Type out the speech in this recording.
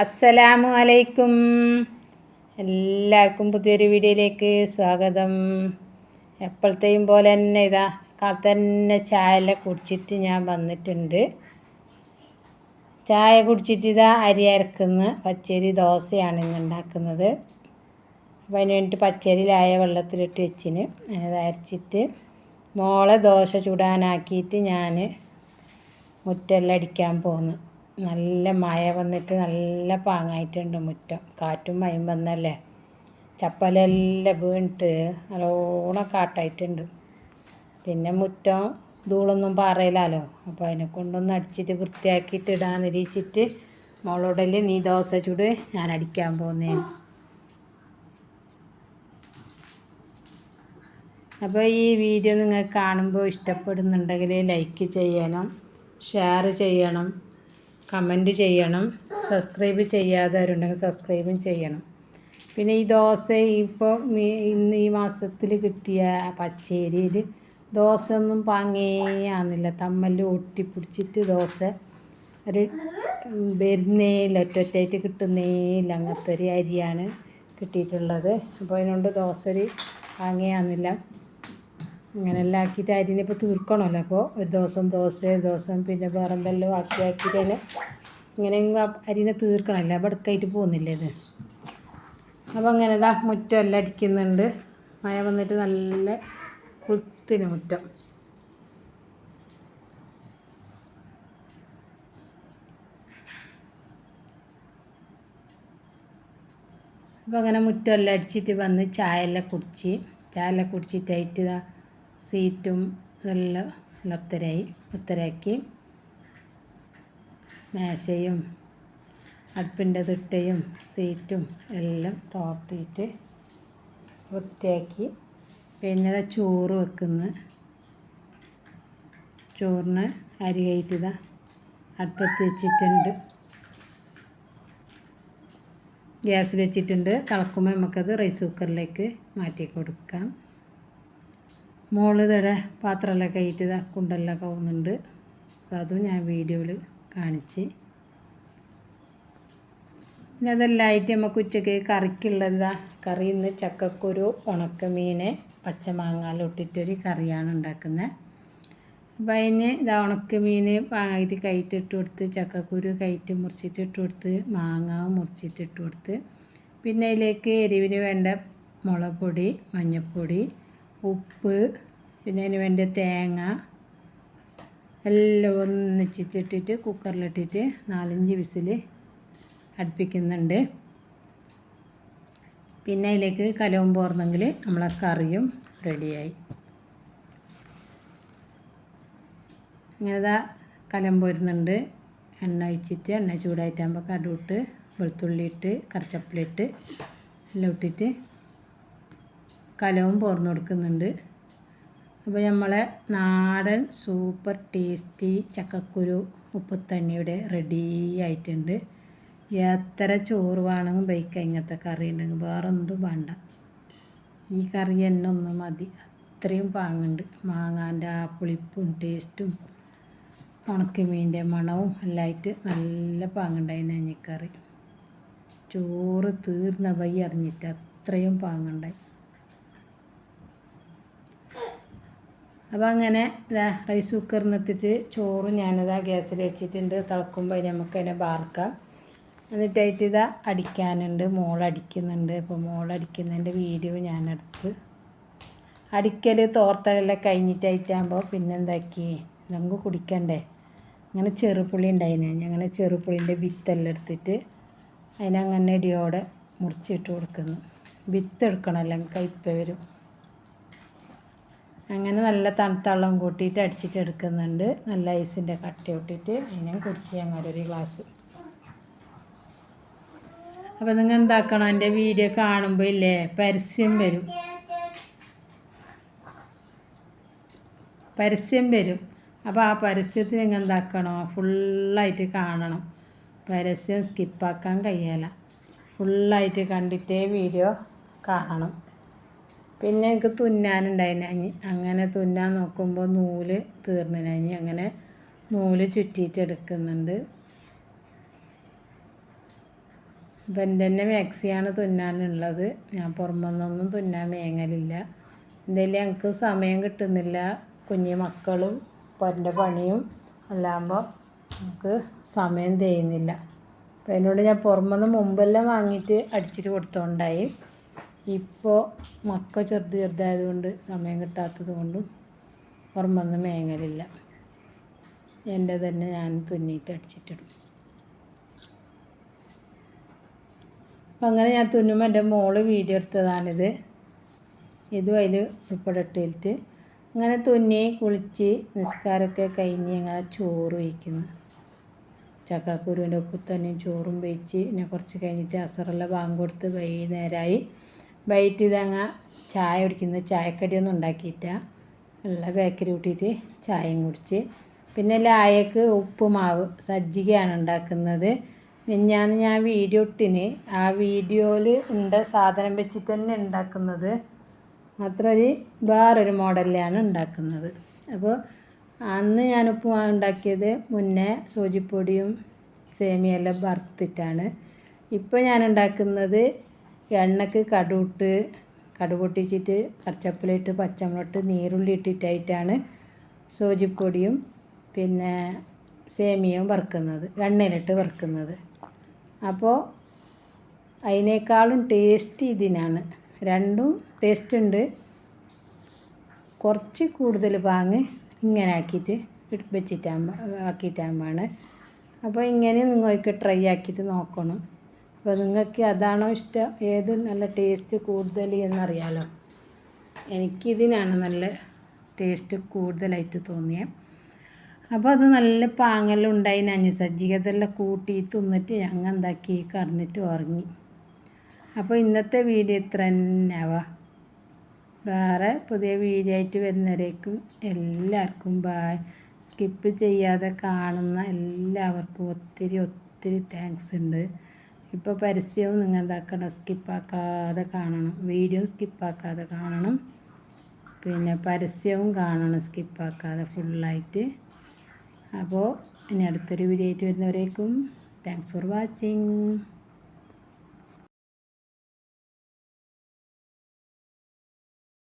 അസ്സലാമു അലൈക്കും. എല്ലാവർക്കും പുതിയൊരു വീഡിയോയിലേക്ക് സ്വാഗതം. എപ്പോഴത്തെയും പോലെ തന്നെ ഇതാ തന്നെ ചായ കുടിച്ചിട്ട് ഞാൻ വന്നിട്ടുണ്ട്. ചായ കുടിച്ചിട്ട് ഇതാ അരി അരക്കുന്ന. പച്ചരി ദോശയാണ് ഇന്ന് ഉണ്ടാക്കുന്നത്. അപ്പോൾ അതിന് വേണ്ടിയിട്ട് പച്ചരിയിലായ വെള്ളത്തിലിട്ട് വെച്ചിന്. അതിനത് അരച്ചിട്ട് മോളെ ദോശ ചുടാനാക്കിയിട്ട് ഞാൻ മുറ്റെല്ലാം അടിക്കാൻ പോന്നു. നല്ല മഴ വന്നിട്ട് നല്ല പാങ്ങായിട്ടുണ്ട് മുറ്റം. കാറ്റും മഴയും വന്നല്ലേ? ചപ്പലെല്ലാം വീണിട്ട് നല്ലോണം കാട്ടായിട്ടുണ്ട് പിന്നെ മുറ്റം ധൂളൊന്നും പാറയിലാലോ? അപ്പോൾ അതിനെ കൊണ്ടൊന്ന് അടിച്ചിട്ട് വൃത്തിയാക്കിയിട്ട് ഇടാൻ നിരീച്ചിട്ട് മോളോടൽ നീ ദോശ ചുട് ഞാൻ അടിക്കാൻ പോകുന്നേന് അപ്പോൾ ഈ വീഡിയോ നിങ്ങൾ കാണുമ്പോൾ ഇഷ്ടപ്പെടുന്നുണ്ടെങ്കിൽ ലൈക്ക് ചെയ്യണം ഷെയർ ചെയ്യണം. കമന്റ് ചെയ്യണം. സബ്സ്ക്രൈബ് ചെയ്യാത്തവരുണ്ടെങ്കിൽ സബ്സ്ക്രൈബും ചെയ്യണം. പിന്നെ ഈ ദോശ ഇപ്പോൾ ഇന്ന് ഈ മാസത്തിൽ കിട്ടിയ പച്ചേരിയിൽ ദോശ ഒന്നും പാങ്ങേയാന്നില്ല തമ്മൽ ഒട്ടിപ്പിടിച്ചിട്ട് ദോശ ഒരു വരുന്നേയില്ല ഒറ്റൊറ്റായിട്ട് കിട്ടുന്നേയില്ല അങ്ങനത്തെ ഒരു അരിയാണ് കിട്ടിയിട്ടുള്ളത്. അപ്പോൾ അതിനോണ്ട് ദോശ ഒരു പാങ്ങയാന്നില്ല ഇങ്ങനെല്ലാം ആക്കിയിട്ട് അരിനെ ഇപ്പോൾ തീർക്കണമല്ലോ. അപ്പോൾ ഒരു ദിവസം ദോശ ദിവസം പിന്നെ വേറെ എന്തെല്ലാം ആക്കി ആക്കിയിട്ട് തന്നെ ഇങ്ങനെ അരിനെ തീർക്കണമല്ലോ. അപ്പോൾ അടുക്കായിട്ട് പോകുന്നില്ലേ ഇത്? അപ്പോൾ അങ്ങനെ ഇതാ മുറ്റം എല്ലാം അടിക്കുന്നുണ്ട് മഴ വന്നിട്ട് നല്ല കുളുത്തിന് മുറ്റം. അപ്പോൾ അങ്ങനെ മുറ്റം എല്ലാം അടിച്ചിട്ട് വന്ന് ചായ എല്ലാം കുടിച്ച് ചായ എല്ലാം കുടിച്ചിട്ടായിട്ട് ഇതാ സീറ്റും എല്ലാം ലത്തരായി ലത്തരാക്കി മേശയും അടുപ്പിന്റെ തിട്ടയും സീറ്റും എല്ലാം തോർത്തിയിട്ട് വൃത്തിയാക്കി. പിന്നെ ചോറ് വെക്കുന്ന. ചോറിന് അരി കയറ്റിതാ അടുപ്പത്ത് വെച്ചിട്ടുണ്ട്. ഗ്യാസിൽ വെച്ചിട്ടുണ്ട്. തിളക്കുമ്പോൾ നമുക്കത് റൈസ് കുക്കറിലേക്ക് മാറ്റി കൊടുക്കാം മോൾ തടെ പാത്രമെല്ലാം ഇതാ കുണ്ടെല്ലാം കവുന്നുണ്ട് അപ്പോൾ അതും ഞാൻ വീഡിയോയിൽ കാണിച്ച്. പിന്നെ അതെല്ലാം ആയിട്ട് നമുക്ക് ഉച്ചയ്ക്ക് കറിക്കുള്ളത്. കറി ഇന്ന് ചക്കക്കുരു ഉണക്കമീൻ പച്ചമാങ്ങാലും ഇട്ടിട്ടൊരു കറിയാണ് ഉണ്ടാക്കുന്നത് അപ്പം അതിന് ഇതാ ഉണക്കമീൻ പാങ്ങായിട്ട് കയറ്റിട്ട് കൊടുത്ത് ചക്കക്കുരു കയറ്റി മുറിച്ചിട്ട് ഇട്ട് കൊടുത്ത് മാങ്ങ മുറിച്ചിട്ട് ഇട്ട് കൊടുത്ത്. പിന്നെ അതിലേക്ക് എരിവിന് വേണ്ട മുളക് പൊടി മഞ്ഞൾപ്പൊടി ഉപ്പ് പിന്നെ അതിന് വേണ്ട തേങ്ങ. എല്ലാം ഒന്നിച്ചിട്ടിട്ടിട്ട് കുക്കറിലിട്ടിട്ട് നാലഞ്ച് വിസിൽ അടുപ്പിക്കുന്നുണ്ട്. പിന്നെ അതിലേക്ക് കലവും പോർന്നെങ്കിൽ നമ്മളെ കറിയും റെഡിയായി. ഇങ്ങനെതാ കലം പോരുന്നുണ്ട്. എണ്ണ ഒഴിച്ചിട്ട് എണ്ണ ചൂടായിട്ടാകുമ്പോൾ കടുവിട്ട് വെളുത്തുള്ളി ഇട്ട് കറിച്ചപ്പിലിട്ട് എല്ലാം ഇട്ടിട്ട് കലവും പോർന്നു കൊടുക്കുന്നുണ്ട്. അപ്പോൾ നമ്മളെ നാടൻ സൂപ്പർ ടേസ്റ്റി ചക്കക്കുരു ഉപ്പുത്തണ്ണിയുടെ റെഡി ആയിട്ടുണ്ട്. എത്ര ചോറ് വേണമെങ്കിൽ ബൈക്ക് ഇങ്ങനത്തെ കറി ഉണ്ടെങ്കിൽ വേറെ ഒന്നും വേണ്ട. ഈ കറി തന്നെ ഒന്ന് മതി. അത്രയും പാങ്ങുണ്ട്. മാങ്ങാന്റെ ആ പുളിപ്പും ടേസ്റ്റും ഉണക്കമീന്റെ മണവും എല്ലായിട്ട് നല്ല പാങ്ങുണ്ടായി അഞ്ഞിക്കറി ചോറ് തീർന്ന വൈ അറിഞ്ഞിട്ട് അത്രയും പാങ്ങുണ്ടായി. അപ്പോൾ അങ്ങനെ ഇതാ റൈസ് കുക്കറിൽ എത്തിച്ച് ചോറ് ഞാനിതാ ഗ്യാസിൽ വെച്ചിട്ടുണ്ട്. തിളക്കുമ്പോൾ നമുക്ക് അതിനെ വാർക്കാം എന്നിട്ടായിട്ട് ഇതാ അടിക്കാനുണ്ട്. മോളടിക്കുന്നുണ്ട് അപ്പോൾ മോളടിക്കുന്നതിന്റെ വീഡിയോ ഞാനെടുത്ത് അടിക്കൽ തോർത്തലെല്ലാം കഴിഞ്ഞിട്ടായിട്ടാകുമ്പോൾ പിന്നെ എന്താക്കി? നമുക്ക് കുടിക്കണ്ടേ? അങ്ങനെ ചെറുപുളി ഉണ്ടായിന്. അങ്ങനെ ചെറുപുളിന്റെ വിത്തെല്ലാം എടുത്തിട്ട് അതിനങ്ങനെ ഇടിയോടെ മുറിച്ചിട്ട് കൊടുക്കുന്നു. വിത്ത് എടുക്കണം അല്ലെങ്കിൽ കയ്പ വരും. അങ്ങനെ നല്ല തണുത്തള്ളം കൂട്ടിയിട്ട് അടിച്ചിട്ട് എടുക്കുന്നുണ്ട്. നല്ല ഐസിന്റെ കട്ട ഇട്ടിട്ട് അതിനെ കുടിച്ച് ഞങ്ങൾ ഒരു ഗ്ലാസ് അപ്പോൾ നിങ്ങൾ എന്താക്കണം? എന്റെ വീഡിയോ കാണുമ്പോൾ ഇല്ലേ? പരസ്യം വരും. പരസ്യം വരും. അപ്പോൾ ആ പരസ്യത്തിന് നിങ്ങൾ എന്താക്കണോ? ഫുള്ളായിട്ട് കാണണം. പരസ്യം സ്കിപ്പാക്കാൻ കഴിയില്ല ഫുള്ളായിട്ട് കണ്ടിട്ടേ വീഡിയോ കാണണം. പിന്നെ എനിക്ക് തുന്നാനുണ്ടായിനി. അങ്ങനെ തുന്നാൻ നോക്കുമ്പോൾ നൂൽ തീർന്നിനി. അങ്ങനെ നൂൽ ചുറ്റിയിട്ട് എടുക്കുന്നുണ്ട്. ഇപ്പം തന്നെ മാക്സിയാണ് തുന്നാനുള്ളത്. ഞാൻ പുറമെന്നൊന്നും തുന്നാൻ മേങ്ങലില്ല. എന്തായാലും ഞങ്ങൾക്ക് സമയം കിട്ടുന്നില്ല. കുഞ്ഞു മക്കളും പൊന്റെ പണിയും അല്ലാകുമ്പോൾ നമുക്ക് സമയം തേയുന്നില്ല അപ്പോൾ അതിനോട് ഞാൻ പുറമെന്ന് മുമ്പെല്ലാം വാങ്ങിയിട്ട് അടിച്ചിട്ട് കൊടുത്തോണ്ടായി. ഇപ്പോൾ മക്ക ചെറുത് ചെറുതായതുകൊണ്ട് സമയം കിട്ടാത്തത് കൊണ്ടും പുറമെന്ന് മേങ്ങലില്ല. എന്റെ തന്നെ ഞാൻ തുന്നിയിട്ട് അടിച്ചിട്ടിടും. അപ്പം അങ്ങനെ ഞാൻ തുന്നുമ്പോൾ എന്റെ മോൾ വീഡിയോ എടുത്തതാണിത്. ഇതും അതിൽ ഉൾപ്പെടെട്ടിട്ട് അങ്ങനെ തുന്നി കുളിച്ച് നിസ്കാരമൊക്കെ കഴിഞ്ഞ് അങ്ങനെ ചോറ് വയ്ക്കുന്നു. ചക്കക്കുരുവിന്റെ ഒപ്പം തന്നെ ചോറും വെച്ച് പിന്നെ കുറച്ച് കഴിഞ്ഞിട്ട് അസറെല്ലാം ബാങ്ക് കൊടുത്ത് വൈകുന്നേരമായി വൈകിട്ട് തേങ്ങ ചായ കുടിക്കുന്നത് ചായക്കടിയൊന്നും ഉണ്ടാക്കിയിട്ട ഉള്ള ബേക്കറി കൂട്ടിയിട്ട് ചായയും കുടിച്ച്. പിന്നെ ലായക്ക് ഉപ്പുമാവ് സജ്ജികയാണ് ഉണ്ടാക്കുന്നത്. ഞാൻ ഞാൻ വീഡിയോ ഇട്ടിന്. ആ വീഡിയോയിൽ ഉണ്ട് സാധനം വെച്ചിട്ട് തന്നെ ഉണ്ടാക്കുന്നത്. മാത്രം ഒരു വേറൊരു മോഡലിലാണ് ഉണ്ടാക്കുന്നത്. അപ്പോൾ അന്ന് ഞാൻ ഉപ്പുമാവ് ഉണ്ടാക്കിയത് മുന്നേ സൂചിപ്പൊടിയും സേമിയെല്ലാം വറുത്തിട്ടാണ്. ഇപ്പോൾ ഞാൻ ഉണ്ടാക്കുന്നത് എണ്ണക്ക് കടുവിട്ട് കടുക് പൊട്ടിച്ചിട്ട് കറിച്ചപ്പിലിട്ട് പച്ചമുളകിട്ട് നീരുള്ളി ഇട്ടിട്ടായിട്ടാണ് സൂചിപ്പൊടിയും പിന്നെ സേമിയയും വറുക്കുന്നത് എണ്ണയിലിട്ട് വറുക്കുന്നത്. അപ്പോൾ അതിനേക്കാളും ടേസ്റ്റ് ഇതിനാണ്. രണ്ടും ടേസ്റ്റ് ഉണ്ട്. കുറച്ച് കൂടുതൽ പാങ്ങ് ഇങ്ങനെ ആക്കിയിട്ട് വെച്ചിട്ടാകുമ്പോൾ ആക്കിയിട്ടാകുമ്പോഴാണ് അപ്പോൾ ഇങ്ങനെ നിങ്ങൾക്ക് ട്രൈ ആക്കിയിട്ട് നോക്കണം. അപ്പോൾ നിങ്ങൾക്ക് അതാണോ ഇഷ്ടം? ഏത് നല്ല ടേസ്റ്റ് കൂടുതൽ എന്നറിയാലോ. എനിക്കിതിനാണ് നല്ല ടേസ്റ്റ് കൂടുതലായിട്ട് തോന്നിയത് അപ്പോൾ അത് നല്ല പാങ്ങെല്ലാം ഉണ്ടായി നഞ്ഞ് സജ്ജികതെല്ലാം കൂട്ടി തിന്നിട്ട് ഞങ്ങൾ എന്താക്കി കടന്നിട്ട് ഉറങ്ങി. അപ്പോൾ ഇന്നത്തെ വീഡിയോ ഇത്ര തന്നെയാവാം. വേറെ പുതിയ വീഡിയോ ആയിട്ട് വരുന്നവരേക്കും എല്ലാവർക്കും ബായ് സ്കിപ്പ് ചെയ്യാതെ കാണുന്ന എല്ലാവർക്കും ഒത്തിരി ഒത്തിരി താങ്ക്സ് ഉണ്ട്. ഇപ്പോൾ പരസ്യവും നിങ്ങൾ എന്താക്കണം സ്കിപ്പാക്കാതെ കാണണം. വീഡിയോ സ്കിപ്പാക്കാതെ കാണണം. പിന്നെ പരസ്യവും കാണണം സ്കിപ്പാക്കാതെ ഫുള്ളായിട്ട് അപ്പോൾ ഇനി അടുത്തൊരു വീഡിയോ ആയിട്ട് വരുന്നവരേക്കും താങ്ക്സ് ഫോർ വാച്ചിങ്